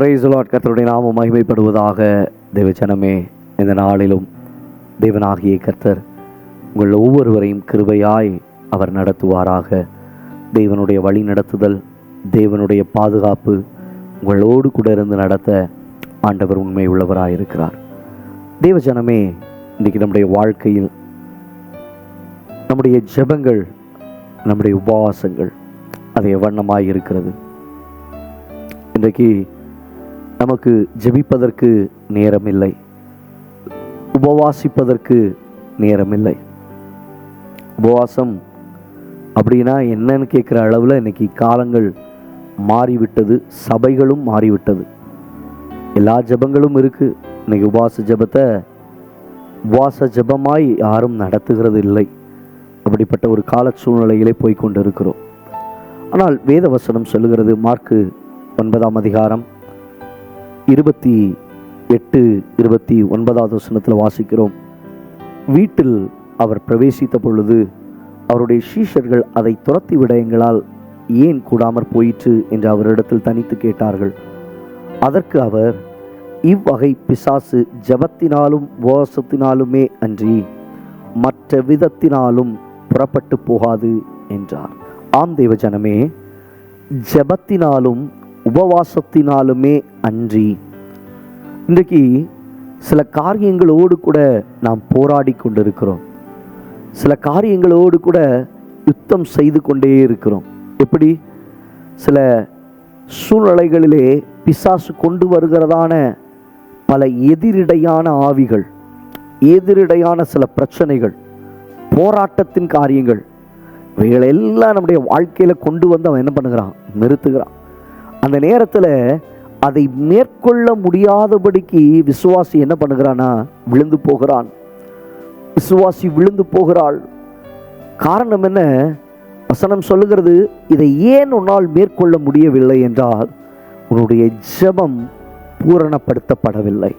பிரைஸ்லாட் கர்த்தருடைய நாமம் மகிமைப்படுவதாக தேவஜனமே இந்த நாளிலும் தேவனாகிய கர்த்தர் உங்கள் ஒவ்வொருவரையும் கிருபையாய் அவர் நடத்துவாராக. தேவனுடைய வழி நடத்துதல் தேவனுடைய பாதுகாப்பு உங்களோடு கூட இருந்து நடத்த ஆண்டவர் உண்மை உள்ளவராக இருக்கிறார். தேவஜனமே இன்றைக்கி நம்முடைய வாழ்க்கையில் நம்முடைய ஜெபங்கள் நம்முடைய உபவாசங்கள் அது எவ்வண்ணமாக இருக்கிறது. இன்றைக்கு நமக்கு ஜெபிப்பதற்கு நேரமில்லை. உபவாசிப்பதற்கு நேரமில்லை. உபவாசம் அப்படின்னா என்னன்னு கேட்குற அளவில் இன்னைக்கு காலங்கள் மாறிவிட்டது சபைகளும் மாறிவிட்டது. எல்லா ஜெபங்களும் இருக்குது இன்னைக்கு உபவாச ஜெபத்தை உபவாச ஜெபமாய் யாரும் நடத்துகிறது இல்லை. அப்படிப்பட்ட ஒரு கால சூழ்நிலையிலே போய்கொண்டு இருக்கிறோம் ஆனால் வேத வசனம் சொல்லுகிறது மார்க்கு ஒன்பதாம் அதிகாரம் இருபத்தி எட்டு இருபத்தி ஒன்பதாவது வசனத்தில் வாசிக்கிறோம். வீட்டில் அவர் பிரவேசித்த பொழுது அவருடைய சீஷர்கள் அதை துரத்தி விட எங்களால் ஏன் கூடாமற் போயிற்று என்று அவரிடத்தில் தனித்து கேட்டார்கள். அதற்கு அவர் இவ்வகை பிசாசு ஜபத்தினாலும் உபவாசத்தினாலுமே அன்றி மற்ற விதத்தினாலும் புறப்பட்டு போகாது என்றார். ஆம் தேவ ஜனமே ஜபத்தினாலும் உபவாசத்தினாலுமே அன்றி. இன்றைக்கு சில காரியங்களோடு கூட நாம் போராடி கொண்டிருக்கிறோம். சில காரியங்களோடு கூட யுத்தம் செய்து கொண்டே இருக்கிறோம். எப்படி? சில சூழ்நிலைகளிலே பிசாசு கொண்டு வருகிறதான பல எதிரிடையான ஆவிகள் எதிரிடையான சில பிரச்சனைகள் போராட்டத்தின் காரியங்கள் இவைகளெல்லாம் நம்முடைய வாழ்க்கையில் கொண்டு வந்து அவன் என்ன பண்ணுகிறான்? நிறுத்துகிறான். அந்த நேரத்தில் அதை மேற்கொள்ள முடியாதபடிக்கு விசுவாசி என்ன பண்ணுகிறானா விழுந்து போகிறான். விசுவாசி விழுந்து போகிறாள். காரணம் என்ன? வசனம் சொல்லுகிறது இதை ஏன் உன்னால் மேற்கொள்ள முடியவில்லை என்றால் உன்னுடைய ஜெபம் பூரணப்படுத்தப்படவில்லை.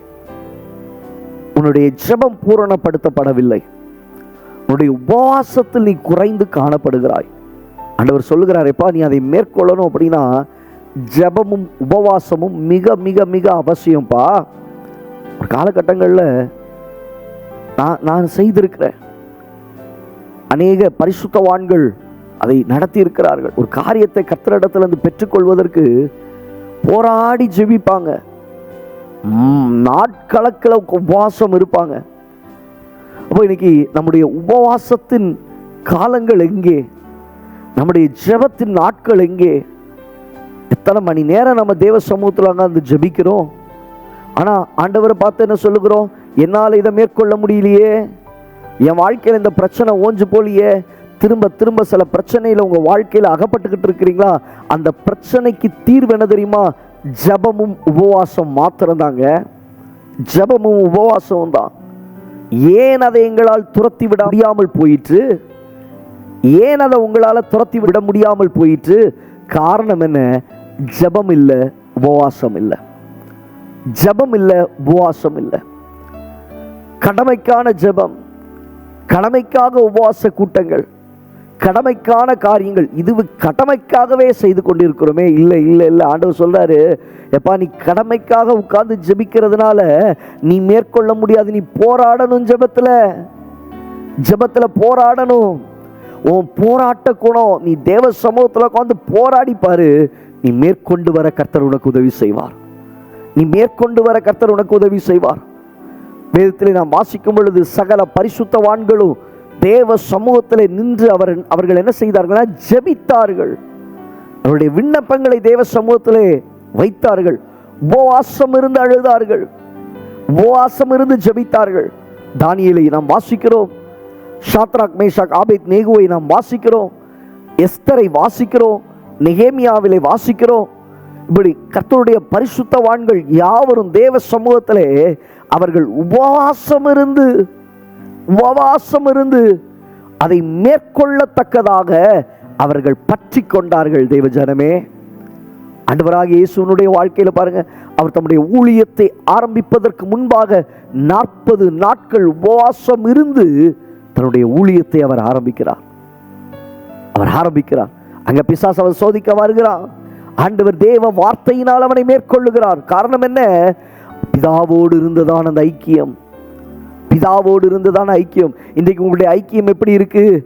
உன்னுடைய ஜெபம் பூரணப்படுத்தப்படவில்லை. உன்னுடைய உபவாசத்தில் நீ குறைந்து காணப்படுகிறாய். ஆண்டவர் சொல்லுகிறாரேப்பா நீ அதை மேற்கொள்ளணும் அப்படின்னா ஜெபமும் உபவாசமும் மிக மிக மிக அவசியம்ப்பா ஒரு காலகட்டங்களில் நான் நான் செய்திருக்கிறேன். அநேக பரிசுத்தவான்கள் அதை நடத்தி இருக்கிறார்கள் ஒரு காரியத்தை கத்திரிடத்திலிருந்து பெற்றுக்கொள்வதற்கு போராடி ஜெபிப்பாங்க. நாட்களக்கில் உபவாசம் இருப்பாங்க. அப்போ இன்னைக்கு நம்முடைய உபவாசத்தின் காலங்கள் எங்கே? நம்முடைய ஜெபத்தின் நாட்கள் எங்கே? எத்தனை மணி நேரம் நம்ம தேவ சமூகத்தில் உட்கார்ந்து ஜெபிக்கிறோம். ஆனால் ஆண்டவரை பார்த்து என்ன சொல்லுகிறோம்? என்னால் இதை மேற்கொள்ள முடியலையே. என் வாழ்க்கையில் இந்த பிரச்சனை ஓஞ்சு போலியே. திரும்ப திரும்ப சில பிரச்சனையில் உங்கள் வாழ்க்கையில் அகப்பட்டுக்கிட்டு இருக்கிறீங்களா? அந்த பிரச்சனைக்கு தீர்வு என்ன தெரியுமா? ஜபமும் உபவாசம் மாத்திரம்தாங்க. ஜபமும் உபவாசமும் தான். ஏன் அதை எங்களால் துரத்தி விட முடியாமல் போயிற்று? ஏன் அதை உங்களால் துரத்தி விட முடியாமல் போயிற்று? காரணம் என்ன? ஜபம் இல்லை உபவாசம் இல்லை ஜபம் இல்லை உபவாசம் இல்லை கடமைக்கான ஜெபம் கடமைக்காக உபவாச கூட்டங்கள் கடமைக்கான காரியங்கள் இது கடமைக்காகவே செய்து கொண்டிருக்கிறோமே. இல்லை இல்லை இல்லை ஆண்டவர் சொல்கிறாரு எப்பா நீ கடமைக்காக உட்கார்ந்து ஜெபிக்கிறதுனால நீ மேற்கொள்ள முடியாது நீ போராடணும் ஜபத்தில். ஜபத்தில் போராடணும். உன் போராட்ட குணம் நீ தேவ சமூகத்தில் உட்காந்து போராடி பாரு. நீ மேற்கொண்டு வர கர்த்தர் உனக்கு உதவி செய்வார். நீ மேற்கொண்டு வர கர்த்தர் உனக்கு உதவி செய்வார். வேதத்தில் நாம் வாசிக்கும் பொழுது சகல பரிசுத்தவான்களும் தேவ சமூகத்தில் நின்று அவர் அவர்கள் என்ன செய்தார்கள்னா ஜெபித்தார்கள். அவருடைய விண்ணப்பங்களை தேவ சமூகத்திலே வைத்தார்கள். உபவாசம் இருந்து அழுதார்கள். உபவாசம் இருந்து ஜெபித்தார்கள். தானியலை நாம் வாசிக்கிறோம். ஷாத்ராக் மேஷாக் ஆபித் நேகுவை நாம் வாசிக்கிறோம். எஸ்தரை வாசிக்கிறோம். நெகேமியாவிலே வாசிக்கிறோம். இப்படி கர்த்தருடைய பரிசுத்தவான்கள் யாவரும் தேவ சமூகத்திலே அவர்கள் உபவாசம் இருந்து உபவாசம் இருந்து அதை மேற்கொள்ளத்தக்கதாக அவர்கள் பற்றி கொண்டார்கள் தேவ ஜனமே. அன்பராக இயேசுனுடைய வாழ்க்கையில் பாருங்க அவர் தம்முடைய ஊழியத்தை ஆரம்பிப்பதற்கு முன்பாக நாற்பது நாட்கள் உபவாசம் இருந்து தன்னுடைய ஊழியத்தை அவர் ஆரம்பிக்கிறார். அவர் ஆரம்பிக்கிறார். அங்க பிசாஸ் அவர் சோதிக்க வருகிறார். ஆண்டவர் தேவ வார்த்தையினால் அவனை மேற்கொள்ளுகிறார். காரணம் என்ன? பிதாவோடு இருந்ததான அந்த ஐக்கியம். பிதாவோடு இருந்ததான ஐக்கியம். இன்றைக்கு உங்களுடைய ஐக்கியம் எப்படி இருக்குது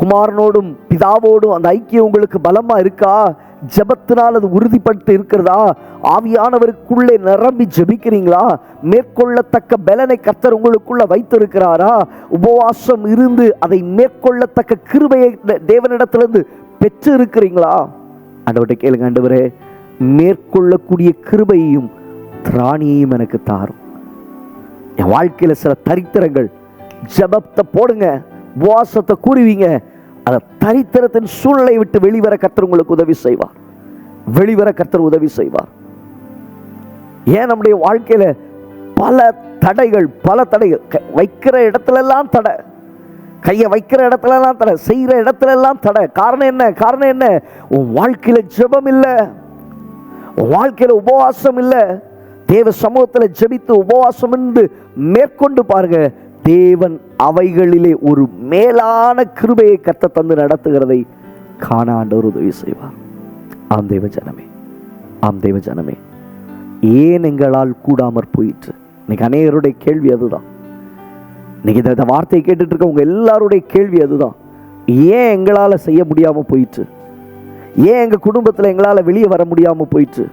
குமாரனோடும் பிதாவோடும் அந்த ஐக்கியம் உங்களுக்கு பலமா இருக்கா? ஜெபத்தினால் அது உறுதிப்பட்டு இருக்கிறதா? ஆவியானவருக்குள்ளே நிரம்பி ஜெபிக்கிறீங்களா? மேற்கொள்ளத்தக்க பலனை கத்தர் உங்களுக்குள்ள வைத்திருக்கிறாரா? உபவாசம் இருந்து அதை மேற்கொள்ளத்தக்க கிருபையை தேவனிடத்திலிருந்து பெற்று இருக்கிறீங்களா ஆண்டவர்கிட்ட கேளுங்க ஆண்டவரே. மேற்கொள்ளக்கூடிய கிருபையையும் திராணியையும் எனக்கு தாரும். என் வாழ்க்கையில சில தரித்திரங்கள். ஜெபத்தை போடுங்க உபவாசத்தை கூறுவீங்க. அந்த தரித்திரத்தின் சூழ்நிலை விட்டு வெளிவர கத்தர் உங்களுக்கு உதவி செய்வார். வெளிவர கத்தர் உதவி செய்வார். ஏன் நம்முடைய வாழ்க்கையில் பல தடைகள் பல தடைகள் க- வைக்கிற இடத்துல எல்லாம் தடை கையை வைக்கிற இடத்துலலாம் தடை செய்கிற இடத்துல எல்லாம் தடை. காரணம் என்ன? காரணம் என்ன? உன் வாழ்க்கையில் ஜெபம் இல்லை. உன் உபவாசம் இல்லை. தேவ சமூகத்தில் ஜெபித்து உபவாசம் என்று மேற்கொண்டு பாருங்க. தேவன் அவைகளிலே ஒரு மேலான கிருபையை கத்த தந்து நடத்துகிறதை காண ஆண்டவர் உதவி செய்வார். ஆம் தேவ ஜனமே ஆம் தேவ ஜனமே ஏன் எங்களால் கூடாமற் போயிற்று? இன்னைக்கு அநேகருடைய கேள்வி அதுதான். இன்னைக்கு இந்த- வார்த்தையை கேட்டுட்டு இருக்க உங்க எல்லாருடைய கேள்வி அதுதான். ஏன் எங்களால் செய்ய முடியாமல் போயிற்று? ஏன் எங்கள் குடும்பத்தில் எங்களால் வெளியே வர முடியாமல் போயிற்று?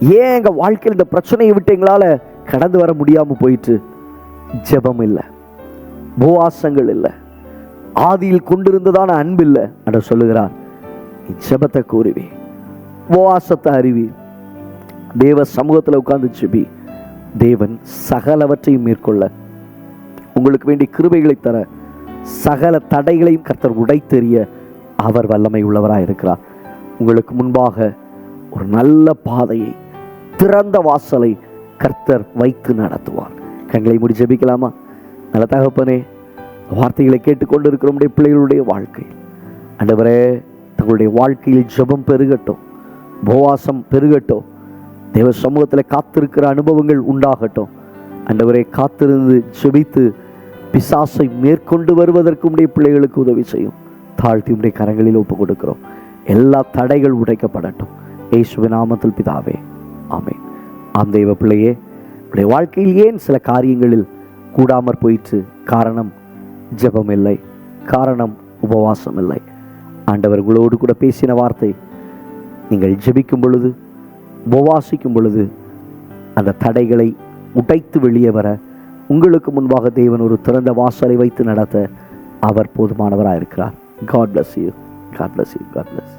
ஏன் எங்கள் வாழ்க்கையில் இந்த பிரச்சனையை விட்டு எங்களால் கடந்து வர முடியாமல் போயிட்டு ஜெபம் இல்லை உபவாசங்கள் இல்லை ஆதியில் கொண்டிருந்ததான அன்பு இல்லை அட சொல்லுகிறார் நீ ஜெபத்தை கூறுவி. உபவாசத்தை அறிவி. தேவ சமூகத்தில் உட்கார்ந்து ஜெபி. தேவன் சகலவற்றையும் மேற்கொள்ள. உங்களுக்கு வேண்டிய கிருபைகளை தர சகல தடைகளையும் கர்த்தர் உடைத்தெறிய அவர் வல்லமை உள்ளவராக இருக்கிறார். உங்களுக்கு முன்பாக ஒரு நல்ல பாதையை திறந்த வாசலை கர்த்தர் வைத்து நடத்துவார். கண்களை முடி ஜெபிக்கலாமா? நல்ல தகப்பனே வார்த்தைகளை கேட்டுக்கொண்டு இருக்கிற நம்முடைய பிள்ளைகளுடைய வாழ்க்கை. அண்டவரே தங்களுடைய வாழ்க்கையில் ஜெபம் பெருகட்டும் உபவாசம் பெருகட்டும் தேவ சமூகத்தில் காத்திருக்கிற அனுபவங்கள் உண்டாகட்டும். ஆண்டவரே காத்திருந்து ஜெபித்து பிசாசை மேற்கொண்டு வருவதற்கு உடைய பிள்ளைகளுக்கு உதவி செய்யும். தாழ்த்தி உடைய கரங்களில் ஒப்பு கொடுக்கிறோம். எல்லா தடைகள் உடைக்கப்படட்டும். ஏசுவ நாமத்தில் பிதாவே ஆமே ஆம் தெய்வ பிள்ளையே உடைய வாழ்க்கையில் ஏன் சில காரியங்களில் கூடாமற் போயிற்று? காரணம் ஜெபம் இல்லை காரணம் உபவாசம் இல்லை ஆண்டவர்களோடு கூட பேசின வார்த்தை நீங்கள் ஜெபிக்கும் பொழுது உபவாசிக்கும் பொழுது அந்த தடைகளை உடைத்து வெளியே வர உங்களுக்கு முன்பாக தேவன் ஒரு திறந்த வாசலை வைத்து நடத்த அவர் போதுமானவராக இருக்கிறார் God bless you God bless you God bless